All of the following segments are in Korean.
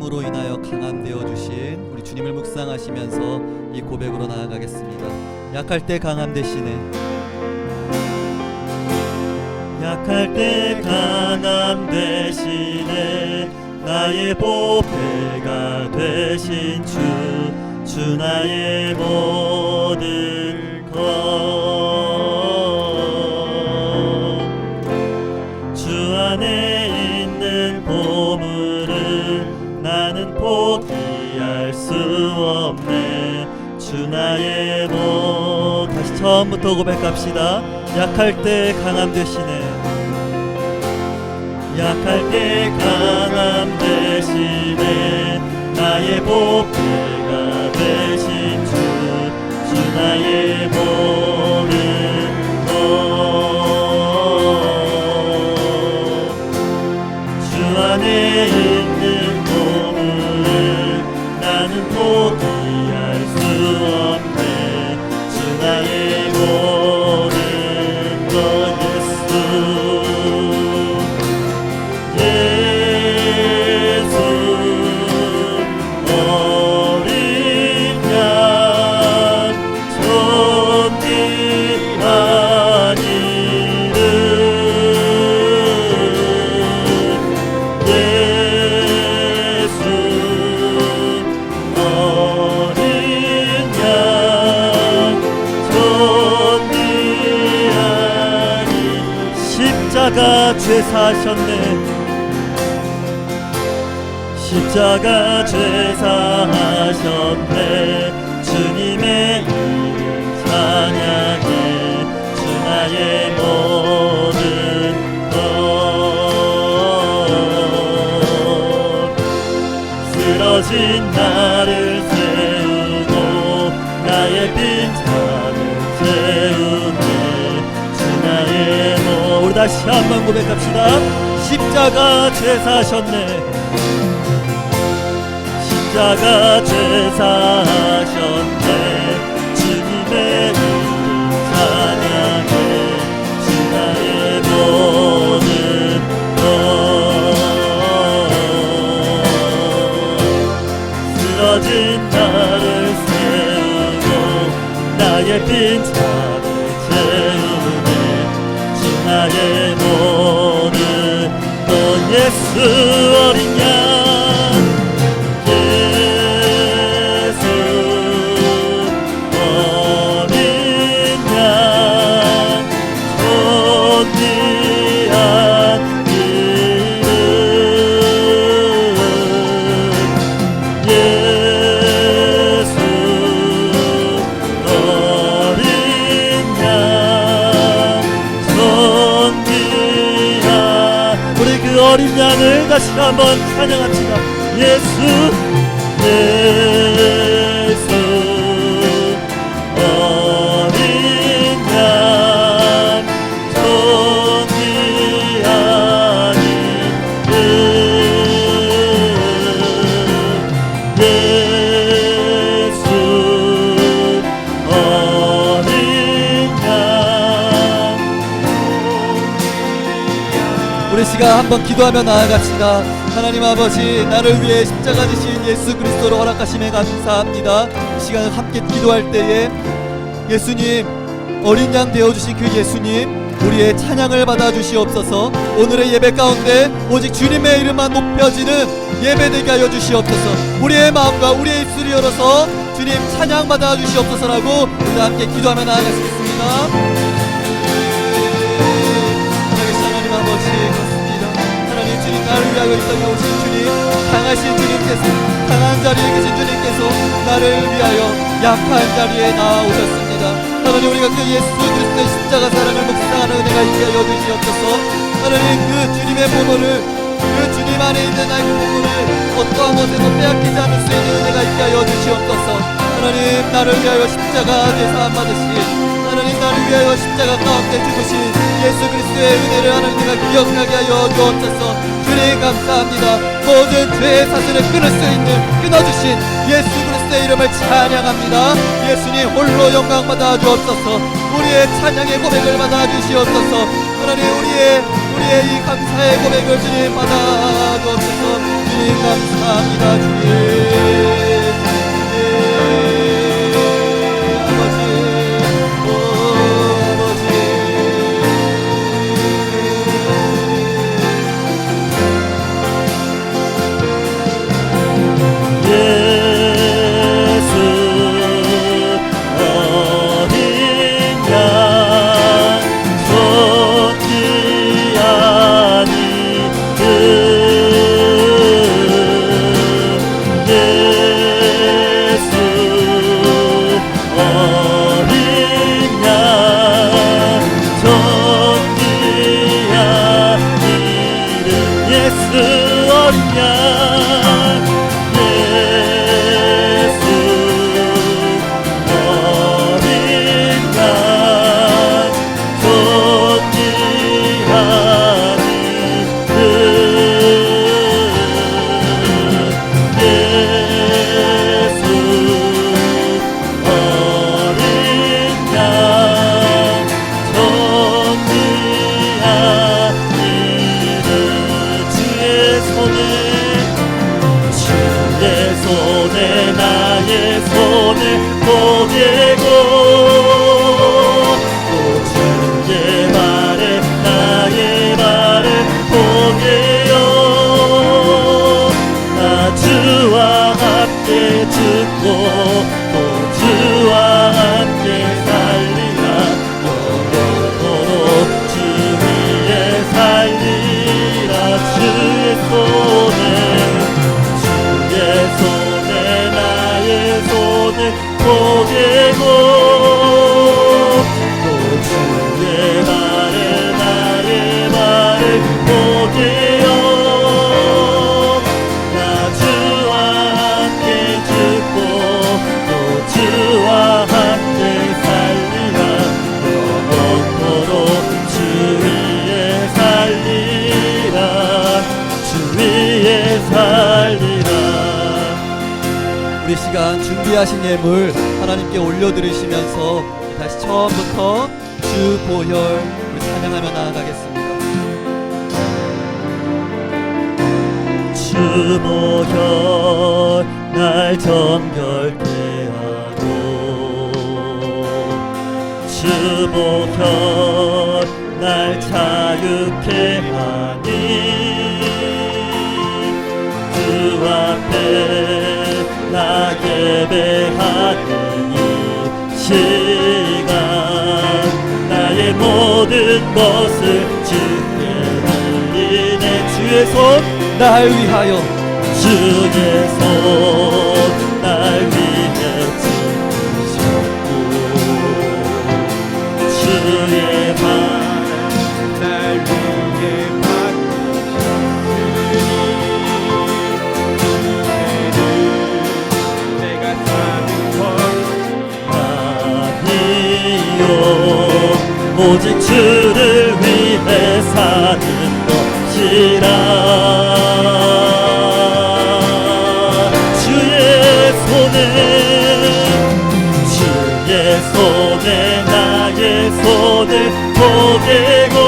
약함으로 인하여 강함되어 주신 우리 주님을 묵상하시면서 이 고백으로 나아가겠습니다. 약할 때 강함 되시네. 약할 때 강함 되시네 나의 보배가 되신 주, 주 나의 모든 더 고백합시다. 약할 때 강함 되시네. 약할 때 강함 되시네. 나의 보배가 되신 주, 주 나의 죄 사셨네. 십자가 죄 사하셨네. 주님의 이름 찬양해 주 나의 모든 것 쓰러진 나를 다시 한번 고백합시다. 십자가 죄 사셨네. 십자가 죄 사셨네 예 어린 양을 다시 한번 찬양합시다. 예수 예 우리 시간 한번 기도하며 나아갑시다. 하나님 아버지 나를 위해 십자가 지신 예수 그리스도를 허락하심에 감사합니다. 이 시간을 함께 기도할 때에 예수님 어린 양 되어주신 그 예수님 우리의 찬양을 받아 주시옵소서. 오늘의 예배 가운데 오직 주님의 이름만 높여지는 예배되게 하여 주시옵소서. 우리의 마음과 우리의 입술을 열어서 주님 찬양 받아 주시옵소서라고 우리 함께 기도하며 나아가시겠습니다 나를 위하여 약한 자리에 나오셨습니다. 하나님 우리가 그 예수 그리스도의 십자가 사랑을 묵상하는 은혜가 있게 하여 주시옵소서. 하나님 그 주님의 보물을 그 주님 안에 있는 나의 그 보물을 어떠한 것에서 빼앗기지 않을 수 있는 은혜가 있게 하여 주시옵소서. 하나님 나를 위하여 십자가 대사함 받으신 하나님 나를 위하여 십자가 가운데 죽으신 예수 그리스도의 은혜를 하나님 내가 기억하게 하여 주옵소서 주님 감사합니다. 모든 죄의 사슬을 끊을 수 있는 끊어주신 예수 그리스도의 이름을 찬양합니다. 예수님 홀로 영광 받아 주옵소서. 우리의 찬양의 고백을 받아 주시옵소서. 하나님 우리의 우리의 이 감사의 고백을 주님 받아 주옵소서. 주님 감사합니다 주님 우리 시간 준비하신 예물 하나님께 올려드리시면서 다시 처음부터 주 보혈 우리 찬양하며 나아가겠습니다. 주 보혈 날 정결케 하고 주 보혈 날 자유케 하니 나 예배하는 이 시간. 나의 모든 것을 주께 흘리네 주의 손. 날 위하여. 주의 손 오직 주를 위해 사는 것이라. 주의 손에 주의 손에 나의 손을 보게고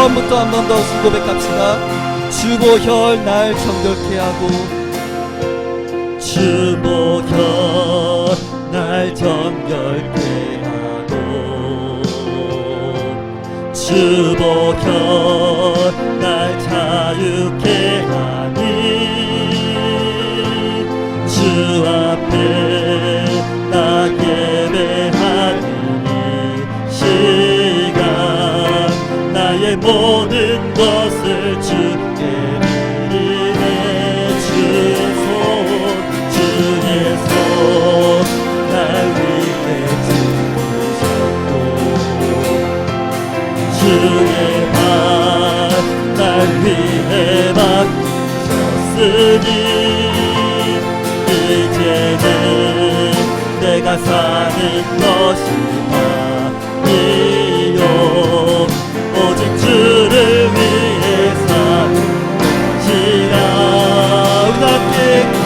처음부터 한 번 더 고백합시다. 주보혈 날 정결케 하고 주보혈 날 정결케 하고 주보혈 날 자유케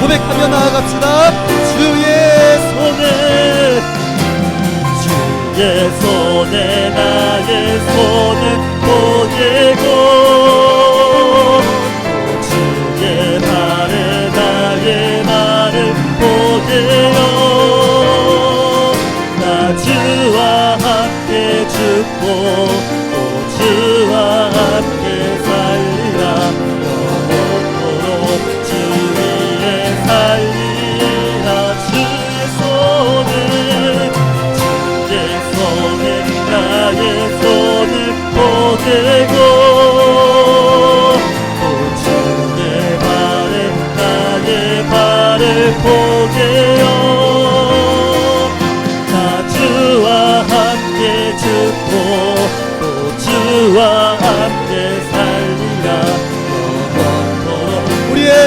고백하며 나아갑시다. 주의 손에 주의 손에 나의 손을 보내고 주의 발에 나의 발을 보내요. 나 주와 함께 죽고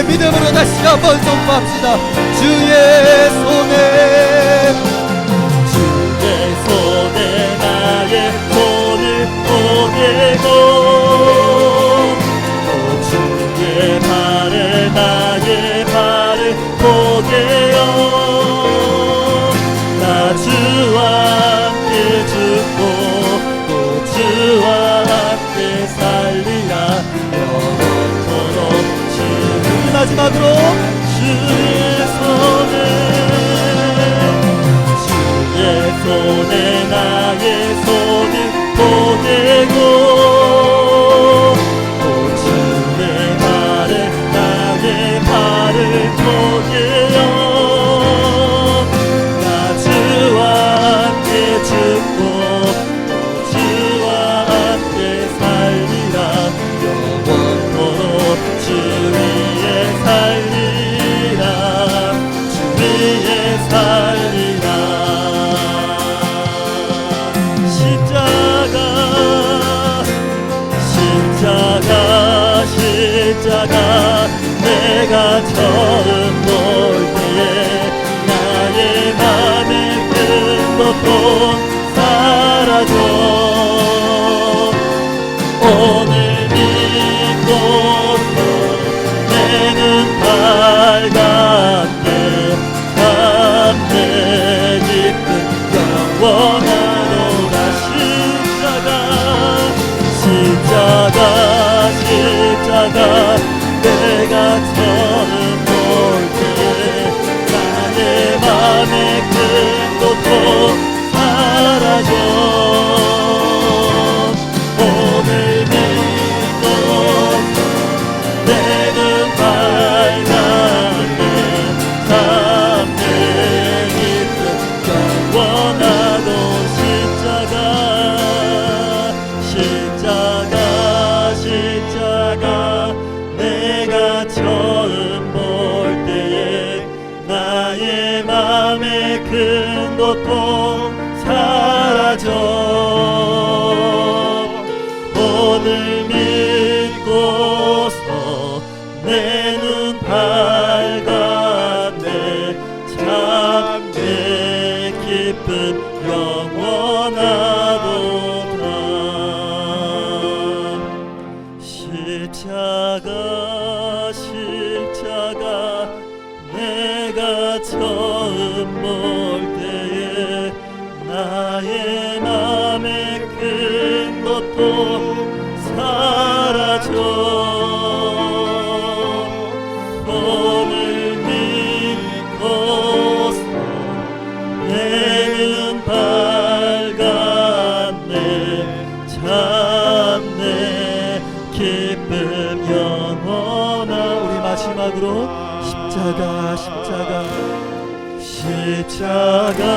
믿음으로 다시 한번 선포합시다. 주의 손에 마지막으로 주의 손에 주의 손에. 십자가 십자가 십자가.